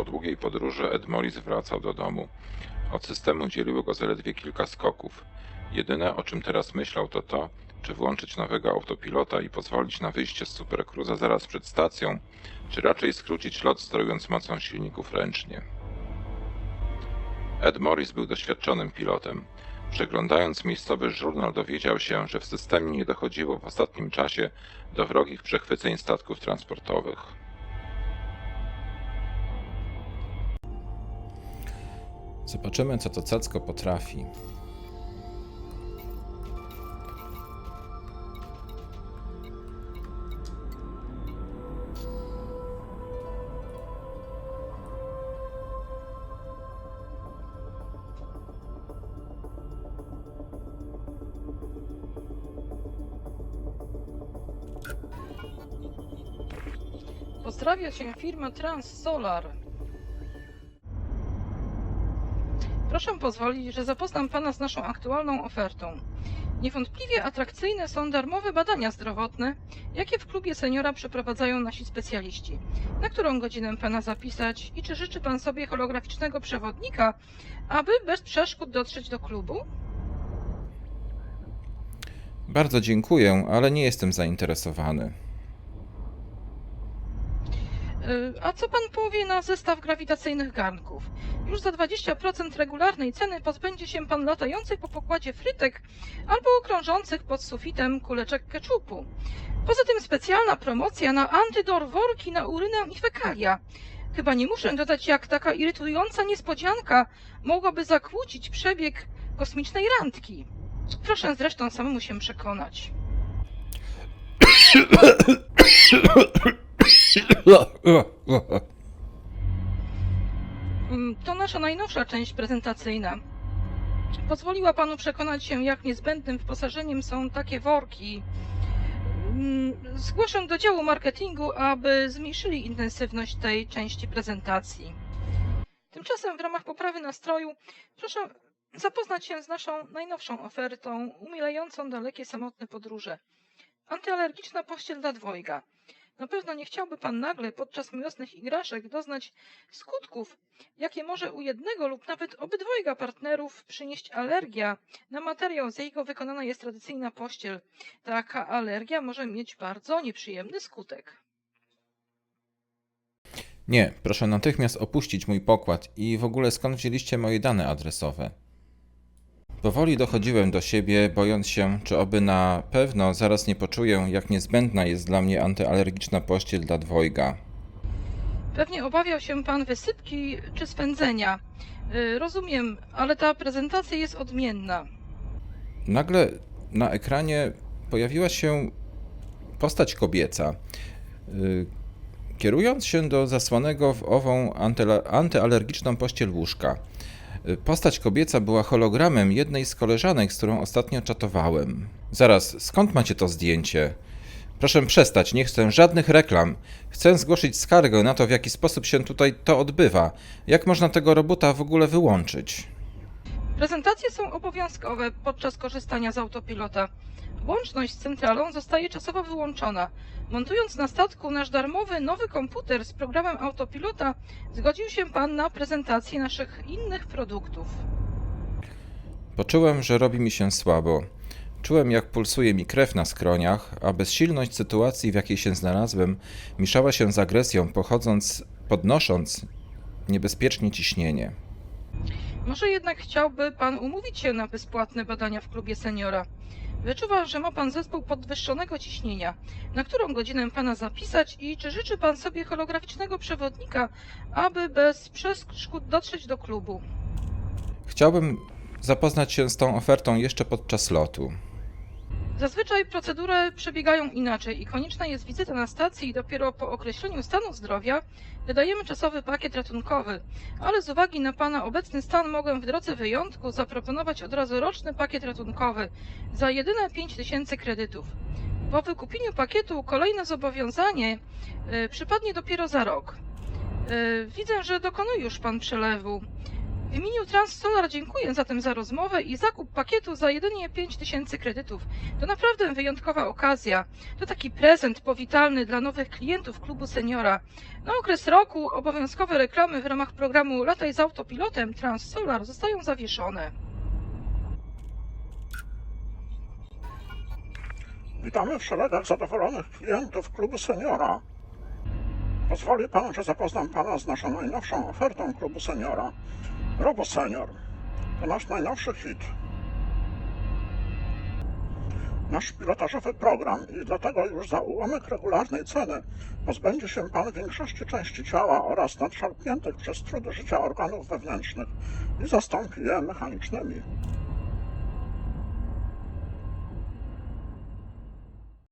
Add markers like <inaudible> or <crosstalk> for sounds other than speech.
Po długiej podróży Ed Morris wracał do domu. Od systemu dzieliło go zaledwie kilka skoków. Jedyne o czym teraz myślał to to, czy włączyć nowego autopilota i pozwolić na wyjście z Supercruza zaraz przed stacją, czy raczej skrócić lot sterując mocą silników ręcznie. Ed Morris był doświadczonym pilotem. Przeglądając miejscowy żurnal dowiedział się, że w systemie nie dochodziło w ostatnim czasie do wrogich przechwyceń statków transportowych. Zobaczymy, co to cacko potrafi. Pozdrawia cię firma TransSolar. Proszę pozwolić, że zapoznam pana z naszą aktualną ofertą. Niewątpliwie atrakcyjne są darmowe badania zdrowotne, jakie w klubie seniora przeprowadzają nasi specjaliści. Na którą godzinę pana zapisać i czy życzy pan sobie holograficznego przewodnika, aby bez przeszkód dotrzeć do klubu? Bardzo dziękuję, ale nie jestem zainteresowany. Y, A co pan powie na zestaw grawitacyjnych garnków? Już za 20% regularnej ceny pozbędzie się pan latających po pokładzie frytek albo krążących pod sufitem kuleczek keczupu. Poza tym specjalna promocja na antydor worki na urynę i fekalia. Chyba nie muszę dodać, jak taka irytująca niespodzianka mogłaby zakłócić przebieg kosmicznej randki. Proszę zresztą samemu się przekonać. <coughs> Mm, To nasza najnowsza część prezentacyjna. Pozwoliła panu przekonać się, jak niezbędnym wyposażeniem są takie worki. Mm, Zgłoszę do działu marketingu, aby zmniejszyli intensywność tej części prezentacji. Tymczasem w ramach poprawy nastroju proszę zapoznać się z naszą najnowszą ofertą umilającą dalekie samotne podróże. Antyalergiczna pościel dla dwojga. Na pewno nie chciałby pan nagle podczas miłosnych igraszek doznać skutków, jakie może u jednego lub nawet obydwojga partnerów przynieść alergia na materiał, z jakiego wykonana jest tradycyjna pościel. Taka alergia może mieć bardzo nieprzyjemny skutek. Nie, proszę natychmiast opuścić mój pokład i w ogóle skąd wzięliście moje dane adresowe? Powoli dochodziłem do siebie, bojąc się, czy oby na pewno zaraz nie poczuję, jak niezbędna jest dla mnie antyalergiczna pościel dla dwojga. Pewnie obawiał się pan wysypki czy spędzenia. Y, Rozumiem, ale ta prezentacja jest odmienna. Nagle na ekranie pojawiła się postać kobieca. Y, Kierując się do zasłanego w ową antyalergiczną pościel łóżka. Postać kobieca była hologramem jednej z koleżanek, z którą ostatnio czatowałem. Zaraz, skąd macie to zdjęcie? Proszę przestać, nie chcę żadnych reklam. Chcę zgłosić skargę na to, w jaki sposób się tutaj to odbywa. Jak można tego robota w ogóle wyłączyć? Prezentacje są obowiązkowe podczas korzystania z autopilota. Łączność z centralą zostaje czasowo wyłączona. Montując na statku nasz darmowy nowy komputer z programem autopilota, zgodził się Pan na prezentację naszych innych produktów. Poczułem, że robi mi się słabo. Czułem, jak pulsuje mi krew na skroniach, a bezsilność sytuacji, w jakiej się znalazłem, mieszała się z agresją, pochodząc, podnosząc niebezpiecznie ciśnienie. Może jednak chciałby Pan umówić się na bezpłatne badania w klubie seniora. Wyczuwa, że ma Pan zespół podwyższonego ciśnienia. Na którą godzinę Pana zapisać i czy życzy Pan sobie holograficznego przewodnika, aby bez przeszkód dotrzeć do klubu? Chciałbym zapoznać się z tą ofertą jeszcze podczas lotu. Zazwyczaj procedury przebiegają inaczej i konieczna jest wizyta na stacji i dopiero po określeniu stanu zdrowia wydajemy czasowy pakiet ratunkowy, ale z uwagi na Pana obecny stan mogę w drodze wyjątku zaproponować od razu roczny pakiet ratunkowy za jedyne 5000 kredytów. Po wykupieniu pakietu kolejne zobowiązanie y, przypadnie dopiero za rok. Y, widzę, że dokonuje już Pan przelewu. W imieniu TransSolar dziękuję zatem za rozmowę i zakup pakietu za jedynie 5000 kredytów. To naprawdę wyjątkowa okazja. To taki prezent powitalny dla nowych klientów klubu seniora. Na okres roku obowiązkowe reklamy w ramach programu Lataj z autopilotem TransSolar zostają zawieszone. Witamy w szeregach zadowolonych klientów klubu seniora. Pozwoli pan, że zapoznam pana z naszą najnowszą ofertą klubu seniora. Robo Senior to nasz najnowszy hit. Nasz pilotażowy program i dlatego już za ułamek regularnej ceny pozbędzie się pan większości części ciała oraz nadszarpniętych przez trudy życia organów wewnętrznych i zastąpi je mechanicznymi.